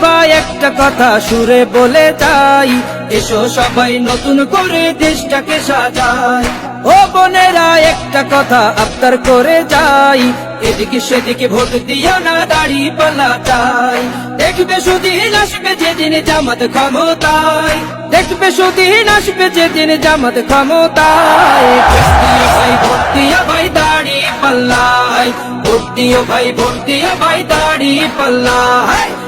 ভাই একটা কথা সুরে বলে যাই এসো সবাই নতুন করে দেশটাকে সাজাই। ও বোনেরা, একটা কথা আবদার করে যাই। এদিকে সেদিকে ভোট দিও না, দাড়ি পাল্লা চাই। দেখবে সুদিন আসবে যেদিন জামাত ক্ষমতায়। দেখবে সুদিন আসবে যেদিন জামাত ক্ষমতায়। ভাই, ভোট ভাই, দাড়ি পাল্লায়। ভোট ভাই ভোট ভাই, দাড়ি পাল্লায়।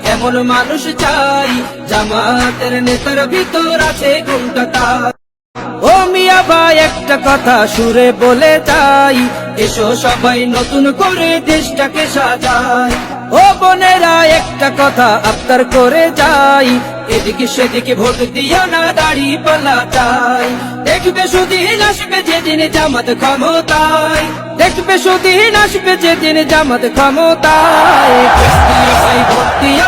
এমন মানুষ চাই? জামাতের নেতার ভিতর আছে গুণটা তাই ও মিয়া ভাই, একটা কথা সুরে বলে যাই। এসো সবাই নতুন করে দেশটাকে সাজাই। ও বোনেরা, একটা কথা আবদার করে যাই। এদিকে সেদিকে ভোট দিও না দাড়ি পাল্লা চাই। দেখবে সুদিন আসবে যেদিন জামাত ক্ষমতায়। দেখবে সুদিন আসবে যেদিন জামাত ক্ষমতায়। ভোট দিও